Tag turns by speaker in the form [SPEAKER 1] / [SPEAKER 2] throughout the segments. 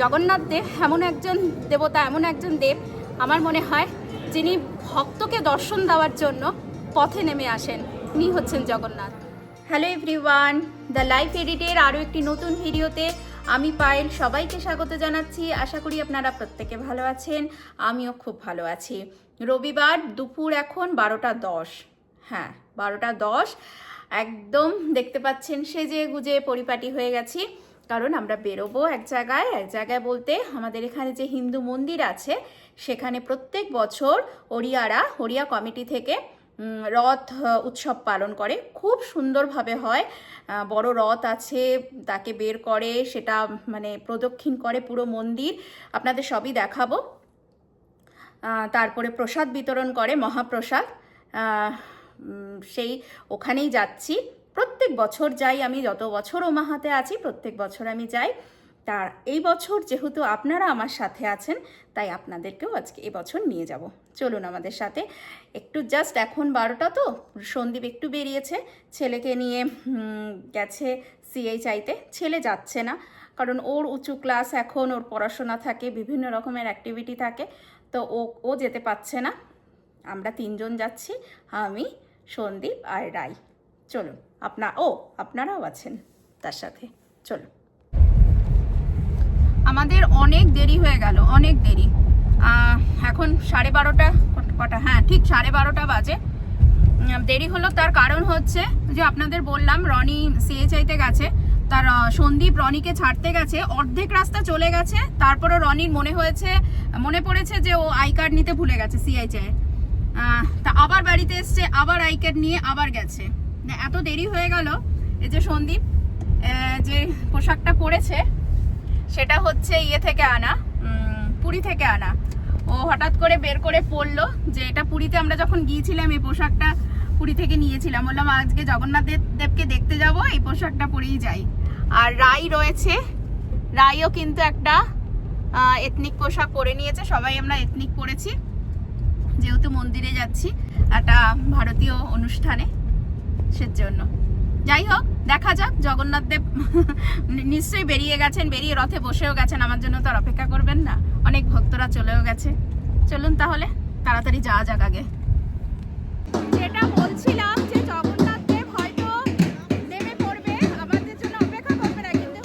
[SPEAKER 1] জগন্নাথ দেব এমন একজন দেবতা, এমন একজন দেব আমার মনে হয় যিনি ভক্তকে দর্শন দেওয়ার জন্য পথে নেমে আসেন। উনি হচ্ছেন Jagannath. Hello everyone the life এডিটের আরও একটি নতুন ভিডিওতে আমি পায়েল সবাইকে স্বাগত জানাচ্ছি। আশা করি আপনারা প্রত্যেকে ভালো আছেন, আমিও খুব ভালো আছি। রবিবার দুপুর এখন বারোটা দশ। হ্যাঁ বারোটা দশ। একদম দেখতে পাচ্ছেন সেজে গুজে পরিপাটি হয়ে গেছি। কারণ আমরা বেরোবো এক জায়গায় এক জায়গায় বলতে আমাদের এখানে যে হিন্দু মন্দির আছে, সেখানে প্রত্যেক বছর ওড়িয়ারা ওড়িয়া কমিটি থেকে রথ উৎসব পালন করে। খুব সুন্দরভাবে হয়। বড় রথ আছে, তাকে বের করে, সেটা মানে প্রদক্ষিণ করে পুরো মন্দির। আপনাদের সবই দেখাবো। তারপরে প্রসাদ বিতরণ করে মহাপ্রসাদ। সেই ওখানেই যাচ্ছি। প্রত্যেক বছর যাই, আমি যত বছর ওমাহাতে আছি, প্রত্যেক বছর আমি যাই। তার এই বছর যেহেতু আপনারা আমার সাথে আছেন, তাই আপনাদেরকেও আজকে এবছর নিয়ে যাব। চলুন আমাদের সাথে। একটু জাস্ট এখন বারোটা তো, সন্দীপ একটু বেরিয়েছে, ছেলেকে নিয়ে গেছে সিএই চাইতে ছেলে যাচ্ছে না, কারণ ওর উঁচু ক্লাস এখন, ওর পড়াশোনা থাকে, বিভিন্ন রকমের অ্যাক্টিভিটি থাকে, তো ও ও যেতে পারছে না। আমরা তিনজন যাচ্ছি, আমি, সন্দীপ আর রাই। চলুন, আপনা, ও, আপনারাও আছেন তার সাথে, চলুন। আমাদের অনেক দেরি হয়ে গেল, অনেক দেরি। এখন সাড়ে বারোটা, কটা হ্যাঁ ঠিক সাড়ে বারোটা বাজে। দেরি হলো তার কারণ হচ্ছে যে আপনাদের বললাম, রনি সিএ চাইতে গেছে, তার সন্দীপ রনিকে ছাড়তে গেছে, অর্ধেক রাস্তা চলে গেছে তারপরে রনির মনে হয়েছে, মনে পড়েছে যে ও আই কার্ড নিতে ভুলে গেছে সিআই চায় তা আবার বাড়িতে এসছে, আবার আই কার্ড নিয়ে আবার গেছে। এত দেরি হয়ে গেল। এই যে সন্দীপ যে পোশাকটা পরেছে, সেটা হচ্ছে ইয়ে থেকে আনা পুরী থেকে আনা। ও হঠাৎ করে বের করে পড়ল যে এটা পুরীতে আমরা যখন গিয়েছিলাম, এই পোশাকটা পুরী থেকে নিয়েছিলাম। বললাম, আজকে জগন্নাথ দেব- দেবকে দেখতে যাব, এই পোশাকটা পরেই যাই। আর রাই রয়েছে, রাইও কিন্তু একটা এথনিক পোশাক পরে নিয়েছে। সবাই আমরা এথনিক পরেছি। যেহেতু মন্দিরে যাচ্ছি, একটা ভারতীয় অনুষ্ঠানে। সেজন্য যাই হোক দেখা যাক জগন্নাথ দেব নিশ্চয়ই বেরিয়ে গেছেন বেরিয়ে রথে বসেও গেছেন আমার জন্য তো আর অপেক্ষা করবেন না। অনেক ভক্তরা চলেও গেছে। চলুন তাহলে তাড়াতাড়ি যাওয়া যাক আগে। যেটা বলছিলাম যে জগন্নাথ দেব হয়তো নেমে পড়বে আমাদের জন্য অপেক্ষা করবে না কিন্তু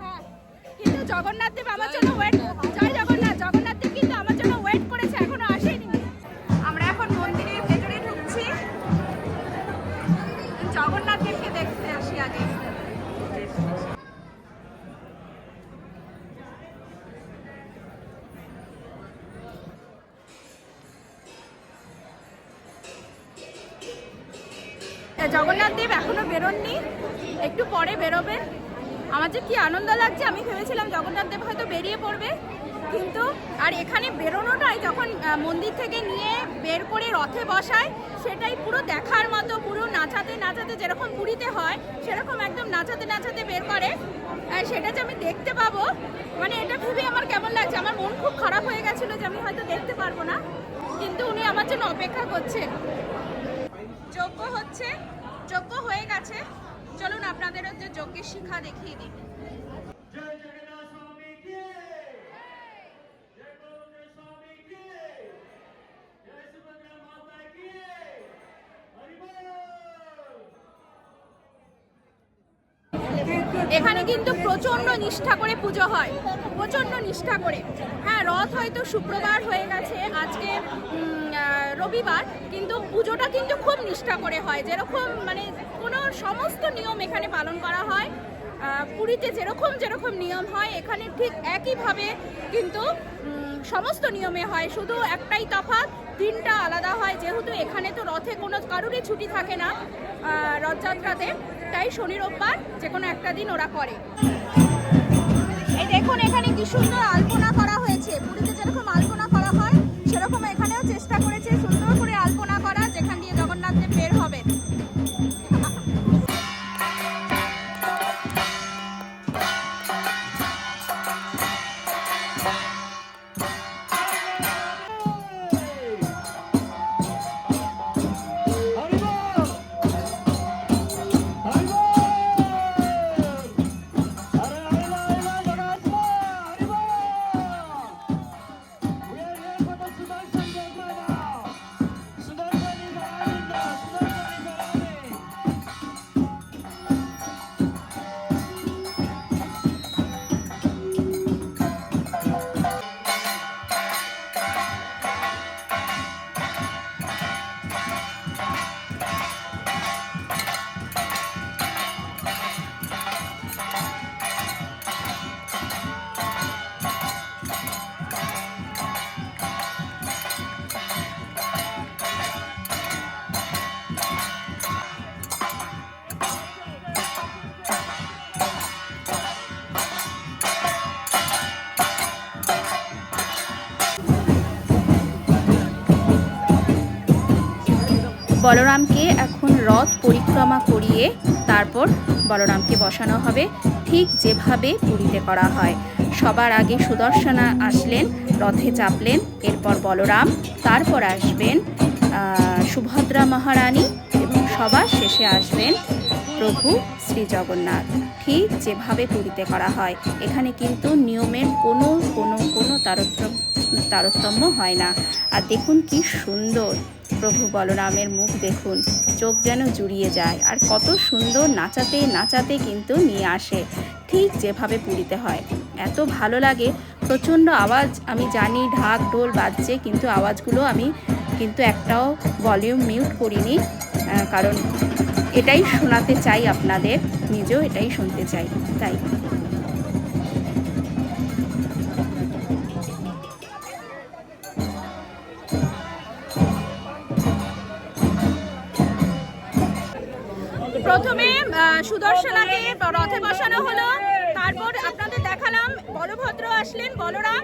[SPEAKER 1] হ্যাঁ, কিন্তু জগন্নাথ দেব আমার জন্য ওয়েট জয় জগন্নাথ! বেরোননি, একটু পরে বেরোবেন। আমার যে কি আনন্দ লাগছে, আমি ভেবেছিলাম জগন্নাথ দেব হয়তো বেরিয়ে পড়বে, কিন্তু আর এখানে বেরোনোটাই যখন মন্দির থেকে নিয়ে বের করে রথে বসায়, সেটাই পুরো দেখার মতো, পুরো নাচাতে নাচাতে যেরকম পুরীতে হয়, সেরকম একদম নাচাতে নাচাতে বের করে। আর সেটা যে আমি দেখতে পাবো মানে এটা ভেবে আমার কেমন লাগছে, আমার মন খুব খারাপ হয়ে গেছিল যে আমি হয়তো দেখতে পারব না, কিন্তু উনি আমার জন্য অপেক্ষা করছেন। যোগ্য হচ্ছে যজ্ঞ হয়ে গেছে। চলুন আপনাদের হচ্ছে যজ্ঞের শিখা দেখিয়ে দিই। কিন্তু প্রচণ্ড নিষ্ঠা করে পুজো হয়। প্রচণ্ড নিষ্ঠা করে। হ্যাঁ রথ হয়তো শুক্রবার হয়ে গেছে, আজকে রবিবার, কিন্তু পুজোটা কিন্তু খুব নিষ্ঠা করে হয়। যেরকম মানে কোনো সমস্ত নিয়ম এখানে পালন করা হয়। পুরীতে যেরকম যেরকম নিয়ম হয়, এখানে ঠিক একইভাবে কিন্তু সমস্ত নিয়মে হয়। শুধু একটাই তফাৎ, দিনটা আলাদা হয়। যেহেতু এখানে তো রথে কোনো, কারোরই ছুটি থাকে না রথযাত্রাতে। তাই শনি রোববার যে কোনো একটা দিন ওরা করে। দেখুন, এখানে কি সুন্দর আলপনা করা বলরামকে এখন রথ পরিক্রমা করিয়ে তারপর বলরামকে বসানো হবে। ঠিক যেভাবে পুরীতে করা হয়। সবার আগে সুদর্শনা আসলেন, রথে চাপলেন, এরপর বলরাম, তারপর আসবেন সুভদ্রা মহারানী এবং সবার শেষে আসবেন প্রভু শ্রী জগন্নাথ ঠিক যেভাবে পুরীতে করা হয়। এখানে কিন্তু নিয়মের কোনো কোনো কোনো তারতম্য তারতম্য হয় না। আর দেখুন কি সুন্দর। প্রভু বলরামের মুখ দেখুন, চোখ যেন জুড়িয়ে যায়। আর কত সুন্দর নাচাতে নাচাতে কিন্তু নিয়ে আসে, ঠিক যেভাবে পুরীতে হয়। এত ভালো লাগে, প্রচণ্ড আওয়াজ, আমি জানি ঢাক ঢোল বাজছে, কিন্তু আওয়াজগুলো আমি কিন্তু একটাও ভলিউম মিউট করিনি কারণ এটাই শোনাতে চাই আপনাদের, নিজেও এটাই শুনতে চাই। তাই। প্রথমে সুদর্শনাকে রথে বসানো হলো। তারপর আপনাদের দেখালাম, বলভদ্র আসলেন বলরাম।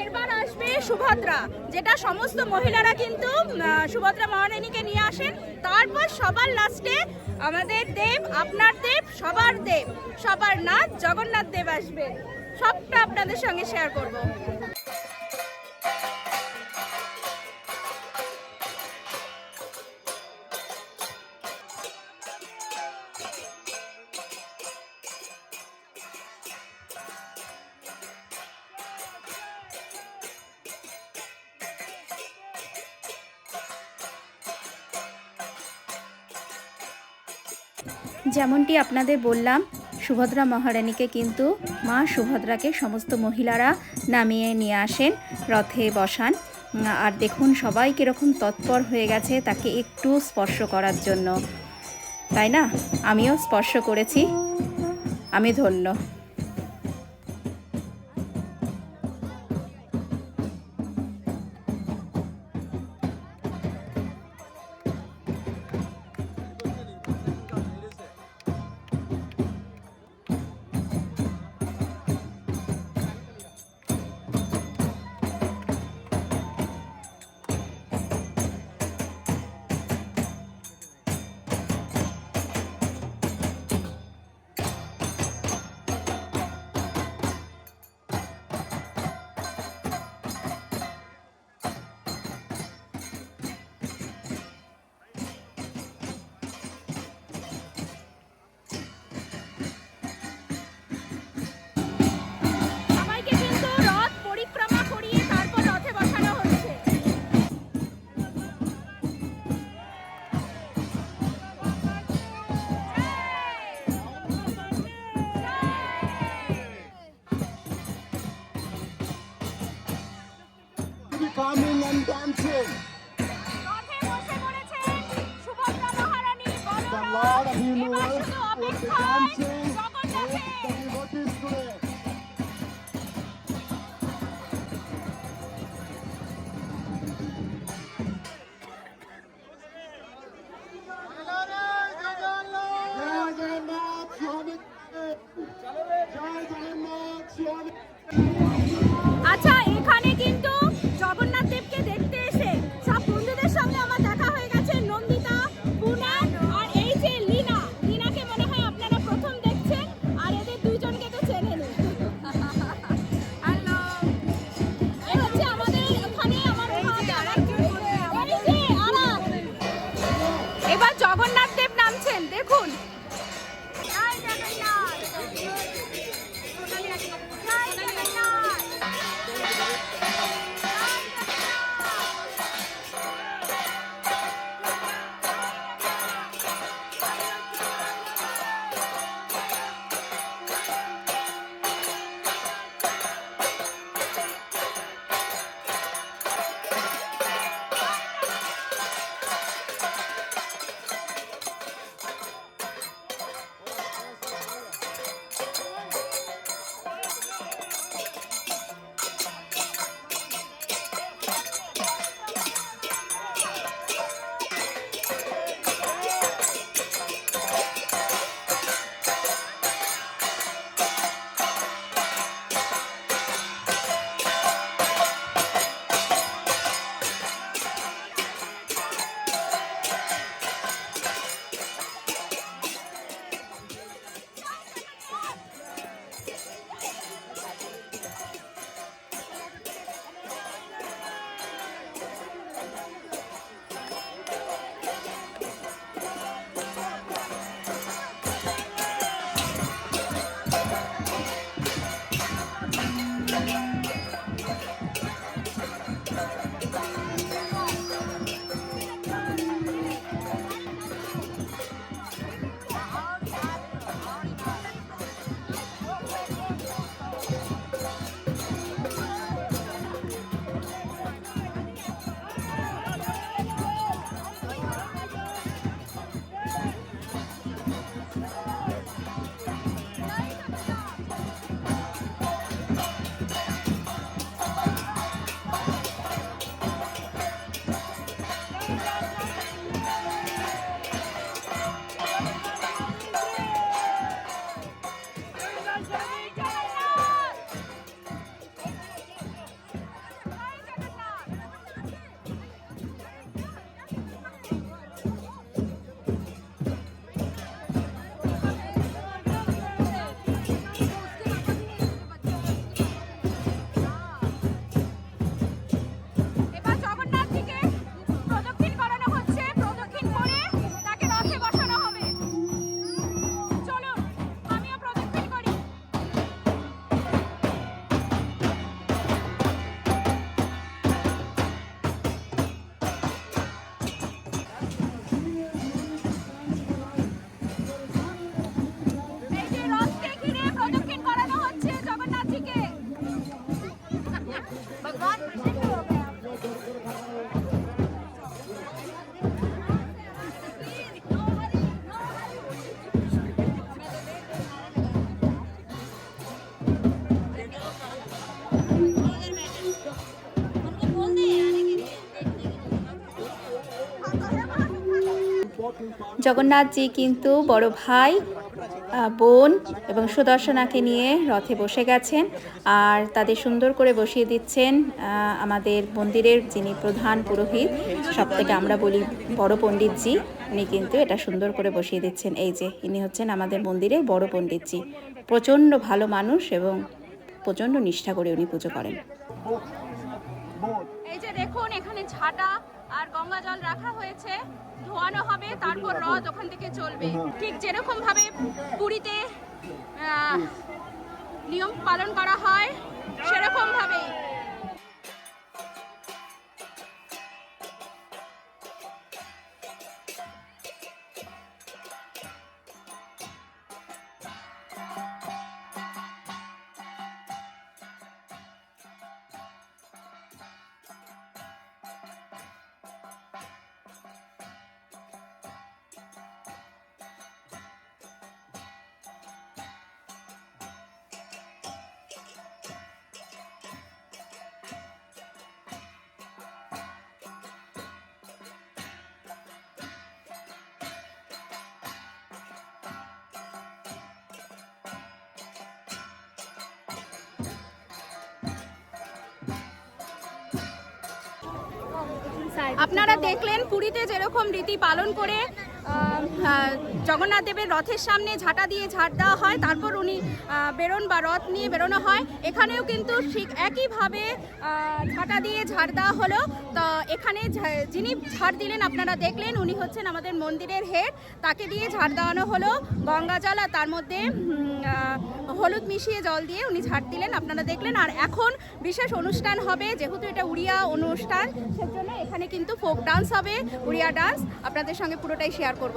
[SPEAKER 1] এরবার আসবে সুভদ্রা, যেটা সমস্ত মহিলারা কিন্তু সুভদ্রা মহারানীকে নিয়ে আসেন। তারপর সবার লাস্টে আমাদের দেব, আপনার দেব, সবার দেব, সবার নাথ জগন্নাথ দেব আসবে। সবটা আপনাদের সঙ্গে শেয়ার করব। যেমনটি আপনাদের বললাম, সুভদ্রা মহারানীকে কিন্তু মা সুভদ্রাকে সমস্ত মহিলারা নামিয়ে নিয়ে আসেন, রথে বসান। আর দেখুন সবাই কীরকম তৎপর হয়ে গেছে তাকে একটু স্পর্শ করার জন্য। তাই না? আমিও স্পর্শ করেছি। আমি ধন্য।
[SPEAKER 2] Dancing. The Lord of universe
[SPEAKER 1] was
[SPEAKER 2] dancing
[SPEAKER 1] Jagannathji কিন্তু বড় ভাই বোন এবং সুদর্শনাকে নিয়ে রথে বসে গেছেন আর তাদের সুন্দর করে বসিয়ে দিচ্ছেন আমাদের মন্দিরের যিনি প্রধান পুরোহিত, সব থেকে আমরা বলি বড় পণ্ডিতজি, উনি কিন্তু এটা সুন্দর করে বসিয়ে দিচ্ছেন। এই যে ইনি হচ্ছেন আমাদের মন্দিরের বড় পণ্ডিতজি। প্রচণ্ড ভালো মানুষ এবং প্রচণ্ড নিষ্ঠা করে উনি পুজো করেন। এই যে দেখুন, এখানে ঝাঁটা আর গঙ্গা জল রাখা হয়েছে, ধোয়ানো হবে, তারপর রথ ওখান থেকে চলবে। ঠিক যেরকম ভাবে পুরীতে নিয়ম পালন করা হয় আপনারা দেখলেন পুরীতে যেরকম রীতি পালন করে জগন্নাথ দেবের রথের সামনে ঝাঁটা দিয়ে ঝাঁট দেওয়া হয়, তারপর উনি বেরোন বা রথ নিয়ে বেরোনো হয়। এখানেও কিন্তু ঠিক একইভাবে ঝাঁটা দিয়ে ঝাড় দেওয়া হলো। তো এখানে যিনি ঝাড় দিলেন, আপনারা দেখলেন, উনি হচ্ছেন আমাদের মন্দিরের হেড। তাকে দিয়ে ঝাড় দেওয়ানো হলো। গঙ্গা জল আর তার মধ্যে হলুদ মিশিয়ে জল দিয়ে উনি ঝাড় দিলেন। আপনারা দেখলেন, আর এখন বিশেষ অনুষ্ঠান হবে, যেহেতু এটা উড়িয়া অনুষ্ঠান এখানে কিন্তু ফোক ডান্স হবে উড়িয়া ডান্স। আপনাদের সঙ্গে পুরোটাই শেয়ার করব।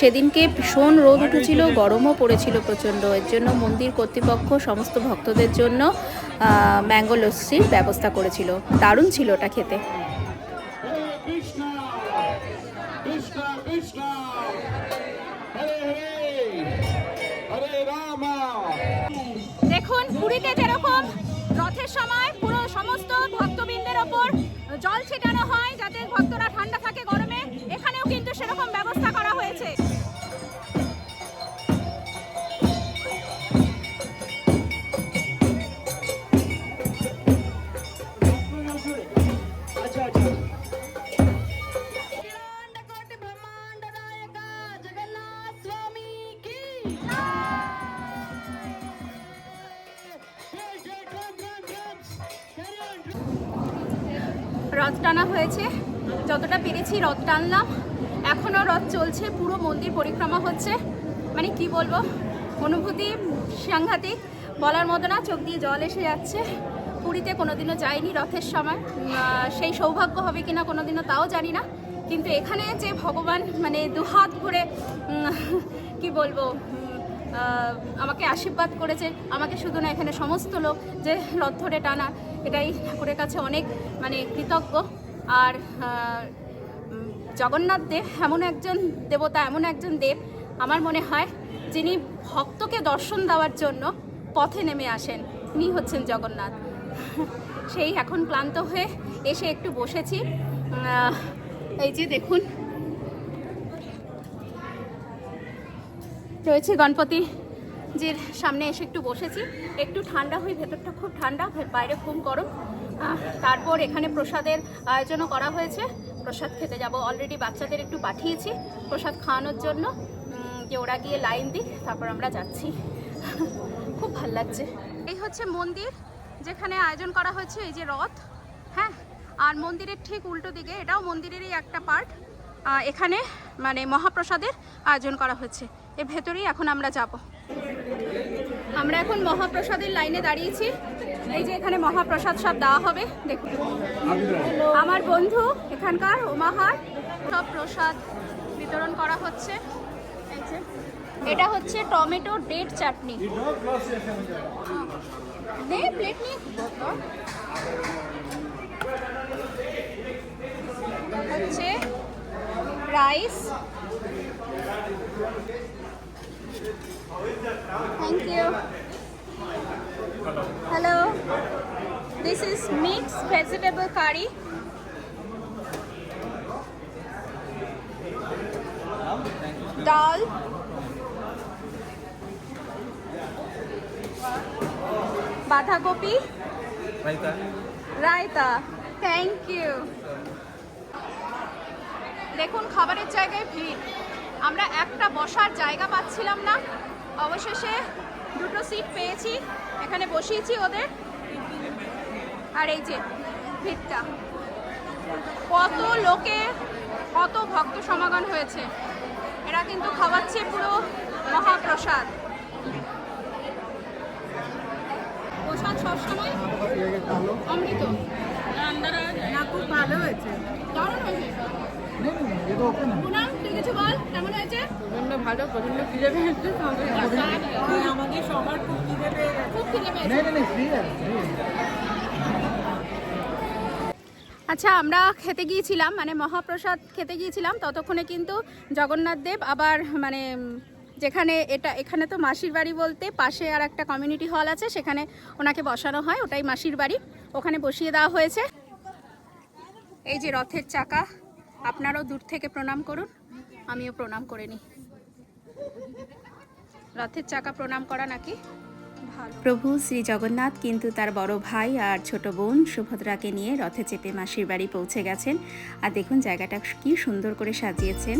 [SPEAKER 1] সেদিনকে ভীষণ রোদ উঠেছিল, গরমও পড়েছিল প্রচণ্ড এর জন্য মন্দির কর্তৃপক্ষ সমস্ত ভক্তদের জন্য ম্যাঙ্গো লস্যির ব্যবস্থা করেছিল দারুণ ছিল ওটা খেতে. দেখুন, পুরীতে যেরকম রথের সময় রথ টানা হয়েছে। যতটা পেরেছি রথ টানলাম। এখনও রথ চলছে পুরো মন্দির পরিক্রমা হচ্ছে। মানে কি বলব অনুভূতি সাংঘাতিক। বলার মতো না চোখ দিয়ে জল এসে যাচ্ছে। পুরীতে কোনোদিনও যাইনি রথের সময়। সেই সৌভাগ্য হবে কিনা কোনোদিনও তাও জানি না। কিন্তু এখানে যে ভগবান মানে দুহাত উম, কি বলব আমাকে আশীর্বাদ করেছে আমাকে শুধু না এখানে সমস্ত লোক যে রথ ধরে টানা এটাই ঠাকুরের কাছে অনেক মানে কৃতজ্ঞ। আর জগন্নাথ দেব এমন একজন দেবতা, এমন একজন দেব আমার মনে হয় যিনি ভক্তকে দর্শন দেওয়ার জন্য পথে নেমে আসেন। তিনি হচ্ছেন জগন্নাথ। সেই এখন ক্লান্ত হয়ে এসে একটু বসেছি। এই যে দেখুন, রয়েছে গণপতি জির সামনে এসে একটু বসেছি। একটু ঠান্ডা হয়ে, ভেতরটা খুব ঠান্ডা বাইরে খুব গরম। তারপর এখানে প্রসাদের আয়োজনও করা হয়েছে। প্রসাদ খেতে যাব। অলরেডি বাচ্চাদের একটু পাঠিয়েছি প্রসাদ খাওয়ানোর জন্য। যে ওরা গিয়ে লাইন দিই তারপর আমরা যাচ্ছি। খুব ভালো লাগছে। এই হচ্ছে মন্দির, যেখানে আয়োজন করা হয়েছে এই যে রথ। হ্যাঁ আর মন্দিরের ঠিক উল্টো দিকে, এটাও মন্দিরেরই একটা পার্ট এখানে মানে মহাপ্রসাদের আয়োজন করা হয়েছে। এর ভেতরেই এখন আমরা যাব। আমরা এখন মহাপ্রসাদের লাইনে দাঁড়িয়েছি। এই যে এখানে মহাপ্রসাদ সব দেওয়া হবে দেখুন। আমার বন্ধু এখানকার ওমাহার। সব প্রসাদ বিতরণ করা হচ্ছে। এই যে। এটা হচ্ছে টমেটো ডেট চাটনি। নে প্লেট নিয়ে। হচ্ছে rice. Thank you hello this is mix vegetable curry dal বাঁধাকপি রায়তা থ্যাংক ইউ দেখুন খাবারের জায়গায় ভিড়। আমরা একটা বসার জায়গা পাচ্ছিলাম না। অবশেষে দুটো সিট পেয়েছি। এখানে বসিয়েছি ওদের। আর এই যে ভিড়টা। কত লোকে কত ভক্ত সমাগম হয়েছে। এরা কিন্তু খাওয়াচ্ছে পুরো মহাপ্রসাদ। প্রসাদ সবসময় অমৃত।
[SPEAKER 3] না খুব ভালো হয়েছে।
[SPEAKER 1] দারুণ হয়েছে। পুনাম তুই কিছু বল কেমন হয়েছে?
[SPEAKER 3] প্রচণ্ড ভালো প্রচণ্ড খিদে পেয়েছে আমাদের সবার খুব খিদে পেয়ে
[SPEAKER 1] খুব খিদে পেয়েছে। আচ্ছা আমরা খেতে গিয়েছিলাম মানে মহাপ্রসাদ খেতে গিয়েছিলাম ততক্ষণে কিন্তু জগন্নাথ দেব আবার মানে যেখানে এটা এখানে তো মাসির বাড়ি বলতে পাশে আর একটা কমিউনিটি হল আছে সেখানে ওনাকে বসানো হয় ওটাই মাসির বাড়ি ওখানে বসিয়ে দেওয়া হয়েছে। এই যে রথের চাকা আপনারাও দূর থেকে প্রণাম করুন, আমিও প্রণাম করে নিই। রথের চাকা প্রণাম করা নাকি? প্রভু শ্রী জগন্নাথ, কিন্তু তার বড় ভাই আর ছোট বোন সুভদ্রাকে নিয়ে রথে চেপে মাসির বাড়ি পৌঁছে গেছেন। আর দেখুন জায়গাটা কি সুন্দর করে সাজিয়েছেন।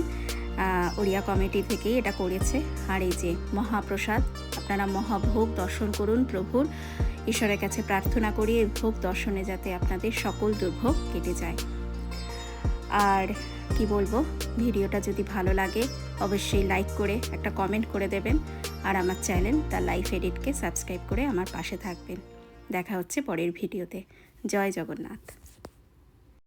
[SPEAKER 1] ওড়িয়া কমিটি থেকেই এটা করেছে। আর এই যে মহাপ্রসাদ, আপনারা মহাভোগ দর্শন করুন প্রভুর। ঈশ্বরের কাছে প্রার্থনা করি, এই ভোগ দর্শনে যাতে আপনাদের সকল দুর্ভোগ কেটে যায়। আর কি বলব, ভিডিওটা যদি ভালো লাগে, অবশ্যই লাইক করে, একটা কমেন্ট করে দেবেন। আর আমার চ্যানেল দ্য লাইফ এডিটকে সাবস্ক্রাইব করে আমার পাশে থাকবেন। দেখা হচ্ছে পরের ভিডিওতে। জয় জগন্নাথ।